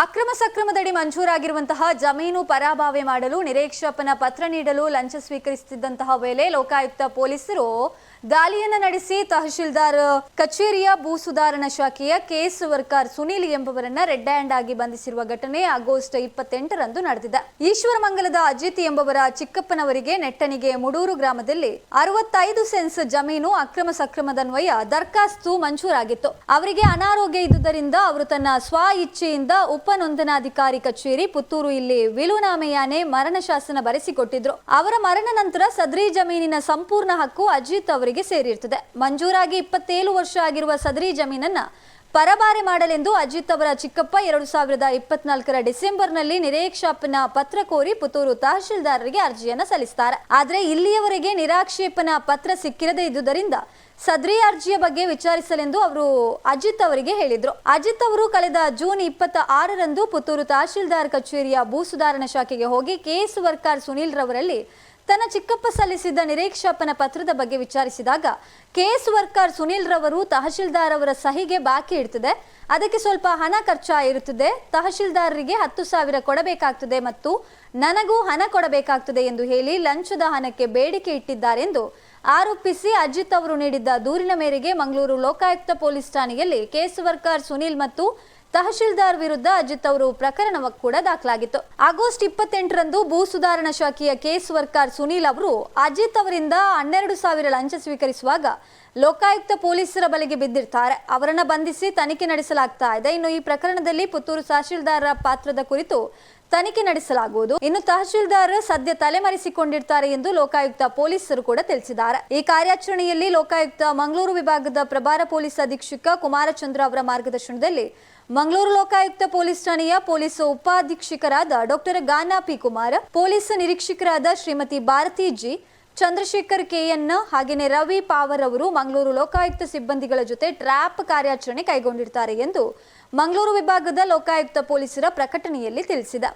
ಅಕ್ರಮ ಸಕ್ರಮದಡಿ ಮಂಜೂರಾಗಿರುವಂತಹ ಜಮೀನು ಪರಾಭಾವೆ ಮಾಡಲು ನಿರೀಕ್ಷಪನ ಪತ್ರ ನೀಡಲು ಲಂಚ ಸ್ವೀಕರಿಸುತ್ತಿದ್ದಂತಹ ವೇಳೆ ಲೋಕಾಯುಕ್ತ ಪೊಲೀಸರು ದಾಳಿಯನ್ನ ನಡೆಸಿ ತಹಶೀಲ್ದಾರ್ ಕಚೇರಿಯ ಭೂ ಸುಧಾರಣಾ ಶಾಖೆಯ ಕೇಸ್ ವರ್ಕರ್ ಸುನೀಲ್ ಎಂಬುವರನ್ನ ರೆಡ್ ಹ್ಯಾಂಡ್ ಆಗಿ ಬಂಧಿಸಿರುವ ಘಟನೆ ಆಗಸ್ಟ್ ಇಪ್ಪತ್ತೆಂಟರಂದು ನಡೆದಿದೆ. ಈಶ್ವರಮಂಗಲದ ಅಜಿತ್ ಎಂಬುವರ ಚಿಕ್ಕಪ್ಪನವರಿಗೆ ನೆಟ್ಟಣಿಗೆ ಮುಡೂರು ಗ್ರಾಮದಲ್ಲಿ ಅರವತ್ತೈದು ಸೆನ್ಸ್ ಜಮೀನು ಅಕ್ರಮ ಸಕ್ರಮದನ್ವಯ ದರ್ಖಾಸ್ತು ಮಂಜೂರಾಗಿತ್ತು. ಅವರಿಗೆ ಅನಾರೋಗ್ಯ ಇದ್ದುದರಿಂದ ಅವರು ತನ್ನ ಸ್ವ ಇಚ್ಛೆಯಿಂದ ಉಪನೋಂದನಾಧಿಕಾರಿ ಕಚೇರಿ ಪುತ್ತೂರು ಇಲ್ಲಿ ವಿಲುನಾಮೆಯಾನೆ ಮರಣ ಶಾಸನ ಬರೆಸಿಕೊಟ್ಟಿದ್ರು. ಅವರ ಮರಣ ನಂತರ ಸದ್ರಿ ಜಮೀನಿನ ಸಂಪೂರ್ಣ ಹಕ್ಕು ಅಜಿತ್ ಅವರಿಗೆ ಸೇರಿರ್ತದೆ. ಮಂಜೂರಾಗಿ ಇಪ್ಪತ್ತೇಳು ವರ್ಷ ಆಗಿರುವ ಸದ್ರಿ ಜಮೀನನ್ನ ಪರಬಾರೆ ಮಾಡಲೆಂದು ಅಜಿತ್ ಅವರ ಚಿಕ್ಕಪ್ಪ ಎರಡು ಸಾವಿರದ ಇಪ್ಪತ್ನಾಲ್ಕರ ಡಿಸೆಂಬರ್ನಲ್ಲಿ ನಿರೀಕ್ಷಾಪನ ಪತ್ರ ಕೋರಿ ಪುತ್ತೂರು ತಹಶೀಲ್ದಾರರಿಗೆ ಅರ್ಜಿಯನ್ನು ಸಲ್ಲಿಸುತ್ತಾರೆ ಆದರೆ ಇಲ್ಲಿಯವರೆಗೆ ನಿರಾಕ್ಷೇಪನ ಪತ್ರ ಸಿಕ್ಕಿರದೇ ಇದ್ದುದರಿಂದ ಸದ್ರಿ ಅರ್ಜಿಯ ಬಗ್ಗೆ ವಿಚಾರಿಸಲೆಂದು ಅವರು ಅಜಿತ್ ಅವರಿಗೆ ಹೇಳಿದ್ರು. ಅಜಿತ್ ಅವರು ಕಳೆದ ಜೂನ್ ಇಪ್ಪತ್ತ ಆರರಂದು ಪುತ್ತೂರು ತಹಶೀಲ್ದಾರ್ ಕಚೇರಿಯ ಭೂ ಸುಧಾರಣಾ ಶಾಖೆಗೆ ಹೋಗಿ ಕೆಎಸ್ ವರ್ಕಾರ್ ಸುನೀಲ್ ರವರಲ್ಲಿ ತನ್ನ ಚಿಕ್ಕಪ್ಪ ಸಲ್ಲಿಸಿದ್ದ ನಿರೀಕ್ಷಾಪನ ಪತ್ರದ ಬಗ್ಗೆ ವಿಚಾರಿಸಿದಾಗ, ಕೇಸ್ ವರ್ಕರ್ ಸುನೀಲ್ ರವರು ತಹಶೀಲ್ದಾರ್ ಅವರ ಸಹಿಗೆ ಬಾಕಿ ಇಡ್ತದೆ. ಅದಕ್ಕೆ ಸ್ವಲ್ಪ ಹಣ ಖರ್ಚಾಗಿರುತ್ತದೆ. ತಹಶೀಲ್ದಾರರಿಗೆ ಹತ್ತು ಸಾವಿರ ಕೊಡಬೇಕಾಗ್ತದೆ ಮತ್ತು ನನಗೂ ಹಣ ಕೊಡಬೇಕಾಗ್ತದೆ ಎಂದು ಹೇಳಿ ಲಂಚದ ಹಣಕ್ಕೆ ಬೇಡಿಕೆ ಇಟ್ಟಿದ್ದಾರೆಂದು ಆರೋಪಿಸಿ ಅಜಿತ್ ಅವರು ನೀಡಿದ್ದ ದೂರಿನ ಮೇರೆಗೆ ಮಂಗಳೂರು ಲೋಕಾಯುಕ್ತ ಪೊಲೀಸ್ ಠಾಣೆಯಲ್ಲಿ ಕೇಸ್ ವರ್ಕರ್ ಸುನೀಲ್ ಮತ್ತು ತಹಶೀಲ್ದಾರ್ ವಿರುದ್ಧ ಅಜಿತ್ ಅವರು ಪ್ರಕರಣ ಕೂಡ ದಾಖಲಾಗಿತ್ತು. ಆಗಸ್ಟ್ ಇಪ್ಪತ್ತೆಂಟರಂದು ಭೂ ಸುಧಾರಣಾ ಶಾಖೆಯ ಕೇಸ್ ವರ್ಕರ್ ಸುನೀಲ್ ಅವರು ಅಜಿತ್ ಅವರಿಂದ ಹನ್ನೆರಡು ಸಾವಿರ ಲಂಚ ಸ್ವೀಕರಿಸುವಾಗ ಲೋಕಾಯುಕ್ತ ಪೊಲೀಸರ ಬಲೆಗೆ ಬಿದ್ದಿರ್ತಾರೆ. ಅವರನ್ನ ಬಂಧಿಸಿ ತನಿಖೆ ನಡೆಸಲಾಗ್ತಾ ಇದೆ. ಇನ್ನು ಈ ಪ್ರಕರಣದಲ್ಲಿ ಪುತ್ತೂರು ತಹಶೀಲ್ದಾರರ ಪಾತ್ರದ ಕುರಿತು ತನಿಖೆ ನಡೆಸಲಾಗುವುದು. ಇನ್ನು ತಹಶೀಲ್ದಾರ್ ಸದ್ಯ ತಲೆಮರೆಸಿಕೊಂಡಿರ್ತಾರೆ ಎಂದು ಲೋಕಾಯುಕ್ತ ಪೊಲೀಸರು ಕೂಡ ತಿಳಿಸಿದ್ದಾರೆ. ಈ ಕಾರ್ಯಾಚರಣೆಯಲ್ಲಿ ಲೋಕಾಯುಕ್ತ ಮಂಗಳೂರು ವಿಭಾಗದ ಪ್ರಭಾರ ಪೊಲೀಸ್ ಅಧೀಕ್ಷಕ ಕುಮಾರಚಂದ್ರ ಅವರ ಮಾರ್ಗದರ್ಶನದಲ್ಲಿ ಮಂಗಳೂರು ಲೋಕಾಯುಕ್ತ ಪೊಲೀಸ್ ಠಾಣೆಯ police ಉಪಾಧೀಕ್ಷಕರಾದ doctor Gana P. Kumar, police ನಿರೀಕ್ಷಕರಾದ Shrimati Bharati G, Chandrashekhar K N ಹಾಗೆಯೇ ರವಿ ಪಾವರ್ ಅವರು ಮಂಗಳೂರು ಲೋಕಾಯುಕ್ತ ಸಿಬ್ಬಂದಿಗಳ ಜೊತೆ ಟ್ರ್ಯಾಪ್ ಕಾರ್ಯಾಚರಣೆ ಕೈಗೊಂಡಿರ್ತಾರೆ ಎಂದು ಮಂಗಳೂರು ವಿಭಾಗದ ಲೋಕಾಯುಕ್ತ ಪೊಲೀಸರ ಪ್ರಕಟಣೆಯಲ್ಲಿ ತಿಳಿಸಿದೆ.